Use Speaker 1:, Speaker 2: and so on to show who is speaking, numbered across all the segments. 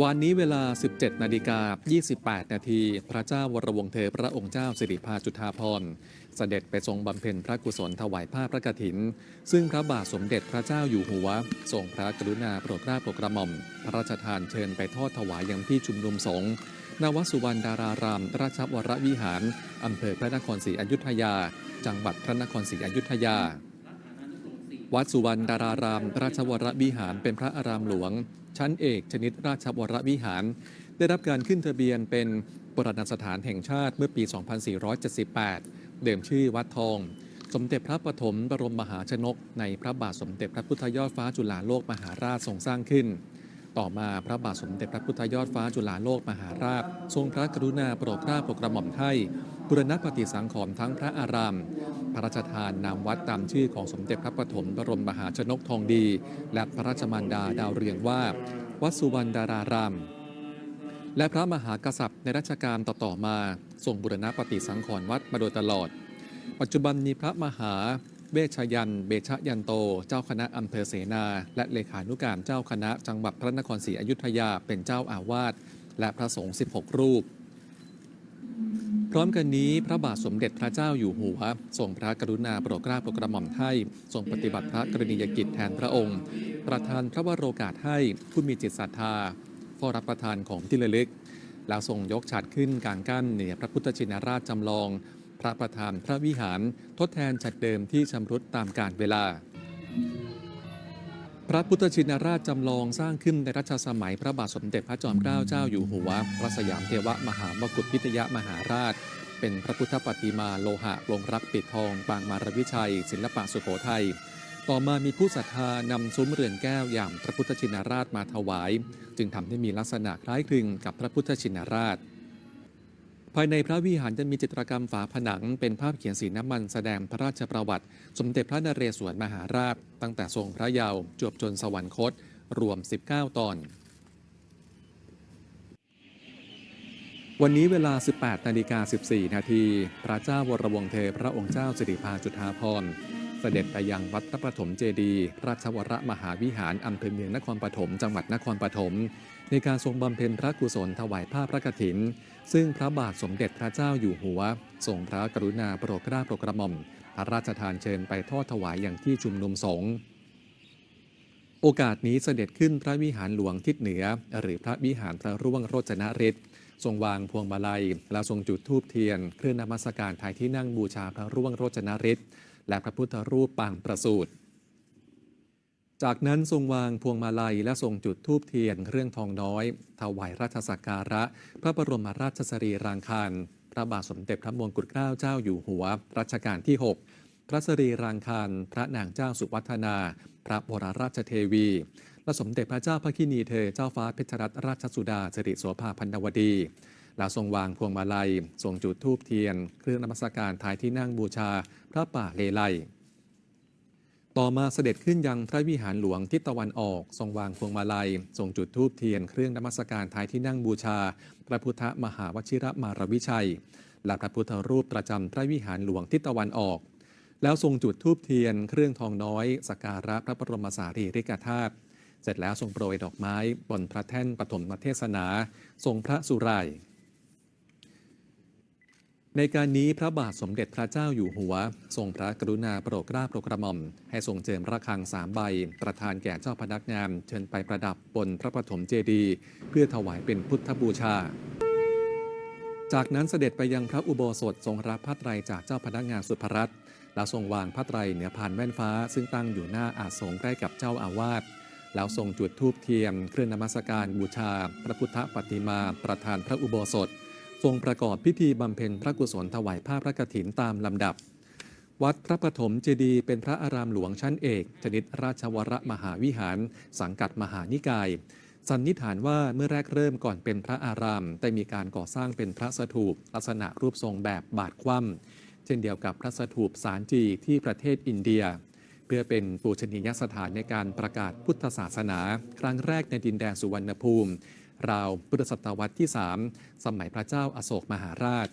Speaker 1: วันนี้เวลา 17 นาฬิกา 28 นาที พระเจ้าวรวงเธอพระองค์เจ้าสิริพาจุฑาภรณ์เสด็จไปทรงบำเพ็ญพระกุศลถวายผ้าพระกฐิน ซึ่งพระบาทสมเด็จพระเจ้าอยู่หัว ทรงพระกรุณาโปรดเกล้าโปรดกระหม่อม พระราชทานเชิญไปทอดถวายยังที่ชุมนุมสงฆ์นวสุวรรณดาราราม ราชวรวิหาร อำเภอพระนครศรีอยุธยา จังหวัดพระนครศรีอยุธยา วัดสุวรรณดาราราม ราชวรวิหารเป็นพระอารามหลวง ชั้นเอกชนิดราชวรวิหาร ได้รับการขึ้นทะเบียนเป็นโบราณสถานแห่งชาติเมื่อปี 2478 เดิมชื่อวัดทอง สมเด็จพระปฐมบรมมหาชนก ในพระบาทสมเด็จพระพุทธยอดฟ้าจุฬาโลกมหาราชทรงสร้างขึ้น ต่อมาพระบาทสมเด็จพระพุทธยอดฟ้าจุฬาโลกมหาราช ทรงพระกรุณาโปรดเกล้าโปรดกระหม่อมให้บุรณปฏิสังขรณ์ทั้งพระอาราม พระราชทานนามวัดตามชื่อของสมเด็จพระปฐมบรมมหาชนกทองดี และพระราชมารดาดาวเรืองว่า วัดสุวรรณดาราราม และพระมหากษัตริย์ในรัชกาลต่อๆมาทรงบุรณปฏิสังขรณ์วัดมาโดยตลอด ปัจจุบันมีพระมหาเวชยัน เบชยันโต เจ้าคณะอำเภอเสนา และเลขานุการเจ้าคณะจังหวัดพระนครศรีอยุธยาเป็นเจ้าอาวาสและพระสงฆ์16 รูป พร้อมกันนี้พระบาทสมเด็จพระเจ้าอยู่หัวทรงพระกรุณาโปรดเกล้าโปรดกระหม่อมให้ทรงปฏิบัติพระกรณียกิจแทนพระองค์ ประทานพระวโรกาสให้ผู้มีจิตศรัทธาเฝ้ารับประทานของที่ระลึก แล้วทรงยกฉัดขึ้นกลางกั้นเหนือพระพุทธชินราชจำลอง พระประธานพระวิหารทดแทนฉัดเดิมที่ชำรุดตามกาลเวลา ระพุทธชินราชจำลองสร้างขึ้นในรัชสมัยพระบาทสมเด็จพระจอมเกล้าเจ้าอยู่หัวพระสยามเทวมหามกุฏพิทยมหาราช เป็นพระพุทธปฏิมาโลหะลงรักปิดทอง ปางมารวิชัย ศิลปะสุโขทัย ต่อมามีผู้ศรัทธานำซุ้มเรือนแก้วอย่างพระพุทธชินราชมาถวาย จึงทำให้มีลักษณะคล้ายคลึงกับพระพุทธชินราช ภายในพระวิหารจะมีจิตรกรรมฝาผนัง เป็นภาพเขียนสีน้ำมันแสดงพระราชประวัติ สมเด็จพระนเรศวรมหาราช ตั้งแต่ทรงพระเยาว์จวบจนสวรรคต รวม 19 ตอน วันนี้เวลา 18นาฬิกา14 นาที พระเจ้าวรวงศ์เธอพระองค์เจ้าสิริพาจุฑาภรณ์ เสด็จไปยังวัดพระปฐมเจดีย์ราชวรมหาวิหารอำเภอเมืองนครปฐมจังหวัดนครปฐมในการทรงบำเพ็ญพระกุศลถวายผ้าพระกฐิน ซึ่งพระบาทสมเด็จพระเจ้าอยู่หัว ทรงพระกรุณาโปรดเกล้าโปรดกระหม่อม พระราชทานเชิญไปทอดถวายอย่างที่ชุมนุมสงฆ์โอกาสนี้เสด็จขึ้นพระวิหารหลวงทิศเหนือ หรือพระวิหารพระร่วงโรจนฤทธิ์ทรงวางพวงมาลัย และทรงจุดธูปเทียน เครื่องนมัสการทายที่นั่งบูชาพระร่วงโรจนฤทธิ์ และพระพุทธรูปปางประสูติจากนั้นทรงวางพวงมาลัยและทรงจุดธูปเทียนเครื่องทองน้อย ถวายราชสักการะ พระบรมราชสรีรางคารพระบาทสมเด็จพระมงกุฎเกล้าเจ้าอยู่หัว รัชกาลที่ 6 พระสรีรางคารพระนางเจ้าสุวัฒนา พระบรมราชเทวี และสมเด็จพระเจ้าพระกินีเธอเจ้าฟ้าเพชรรัตนราชสุดาสิริโสภาพันวดี แล้วทรงวางพวงมาลัยทรงจุดธูปเทียน เครื่องนมัสการทายที่นั่งบูชาพระป่าเลไลต่อมาเสด็จขึ้นยังพระวิหารหลวงทิศตะวันออก ทรงวางพวงมาลัย ทรงจุดธูปเทียน เครื่องนมัสการทายที่นั่งบูชา พระพุทธมหาวชิระมารวิชัย และพระพุทธรูปประจำพระวิหารหลวงทิศตะวันออก แล้วทรงจุดธูปเทียน เครื่องทองน้อยสักการะพระบรมสารีริกธาตุเสร็จแล้วทรงโปรยดอกไม้บนพระแท่นปฐมเทศนา ทรงพระสุราย ในการนี้พระบาทสมเด็จพระเจ้าอยู่หัว ทรงพระกรุณาโปรดเกล้าโปรดกระหม่อม ให้ทรงเจิมระฆังสามใบ ประทานแก่เจ้าพนักงานเชิญไปประดับบนพระปฐมเจดีย์เพื่อถวายเป็นพุทธบูชา จากนั้นเสด็จไปยังพระอุโบสถทรงรับผ้าไตรจากเจ้าพนักงานสุภรัตน์แล้วทรงวางผ้าไตรเหนือผ่านแว่นฟ้า ซึ่งตั้งอยู่หน้าอาสงใกล้กับเจ้าอาวาสแล้วทรงจุดธูปเทียมเครื่องนมัสการบูชา พระพุทธปฏิมา ประธานพระอุโบสถ ทรงประกอบพิธีบำเพ็ญพระกุศลถวายผ้าพระกฐินตามลำดับ วัดพระปฐมเจดีย์เป็นพระอารามหลวงชั้นเอก ชนิดราชวรมหาวิหาร สังกัดมหานิกาย สันนิษฐานว่าเมื่อแรกเริ่มก่อนเป็นพระอารามได้มีการก่อสร้างเป็นพระสถูป ลักษณะรูปทรงแบบบาทคว่ำเช่นเดียวกับพระสถูปสารจีที่ประเทศอินเดียเพื่อเป็นปูชนียสถานในการประกาศพุทธศาสนา ครั้งแรกในดินแดนสุวรรณภูมิ ราวพุทธศตวรรษที่ 3 สมัยพระเจ้าอาโศกมหาราช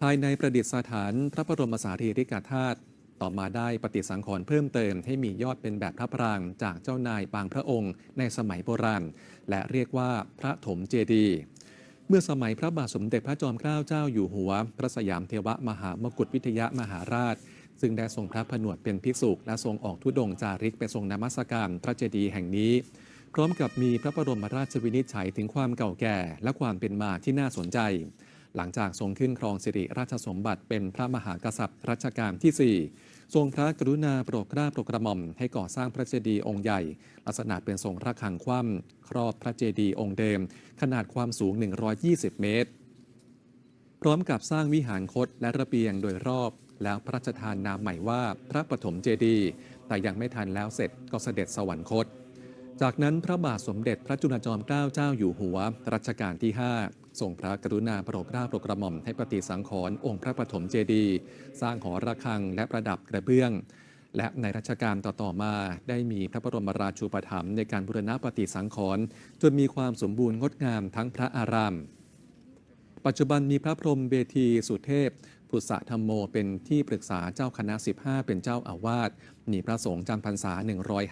Speaker 1: ภายในประดิษฐานพระบรมสารีริกธาตุต่อมาได้ปฏิสังขรณ์เพิ่มเติมให้มียอดเป็นแบบพระปรางจากเจ้านายบางพระองค์ในสมัยโบราณ และเรียกว่าพระถมเจดีย์เมื่อสมัยพระบาทสมเด็จพระจอมเกล้าเจ้าอยู่หัว พระสยามเทวมหามกุฏวิทยามหาราช ซึ่งได้ทรงพระผนวดเป็นภิกษุและทรงออกทุดงค์จาริกไปทรงนมัสการพระเจดีย์แห่งนี้ ร้อมกับมีพระบรมราชวินิจฉัยถึงความเก่าแก่และความเป็นมาที่น่าสนใจ หลังจากทรงขึ้นครองสิริราชสมบัติเป็นพระมหากษัตริย์รัชกาลที่ 4 ทรงพระกรุณาโปรดเกล้าโปรดกระหม่อมให้ก่อสร้างพระเจดีย์องค์ใหญ่ ลักษณะเป็นทรงระฆังคว่ำครอบพระเจดีย์องค์เดิม ขนาดความสูง 120 เมตร พร้อมกับสร้างวิหารคตและระเบียงโดยรอบแล้วพระราชทานนามใหม่ว่าพระปฐมเจดีย์แต่ยังไม่ทันแล้วเสร็จก็เสด็จสวรรคต จากนั้นพระบาทสมเด็จพระจุลจอมเกล้าเจ้าอยู่หัว รัชกาลที่ 5 ทรงพระกรุณาโปรดเกล้าโปรดกระหม่อมให้ปฏิสังขรณ์องค์พระปฐมเจดีย์สร้างหอระฆังและประดับกระเบื้อง และในรัชกาลต่อๆมาได้มีพระบรมราชูปถัมภ์ในการบูรณะปฏิสังขรณ์จนมีความสมบูรณ์งดงามทั้งพระอาราม ปัจจุบันมีพระพรหมเบทีสุเทพ พุทธธรรมโมเป็นที่ปรึกษาเจ้าคณะ 15 เป็นเจ้าอาวาสมีพระสงฆ์จำพรรษา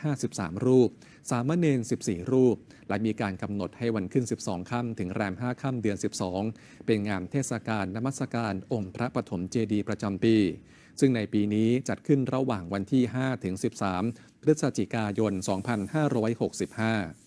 Speaker 1: 153 รูป สามเณร 14 รูป และมีการกำหนดให้วันขึ้น 12 ค่ำถึงแรม 5 ค่ำเดือน 12 เป็นงานเทศกาลนมัสการองค์พระปฐมเจดีย์ประจำปี ซึ่งในปีนี้จัดขึ้นระหว่างวันที่ 5 ถึง 13 พฤศจิกายน 2565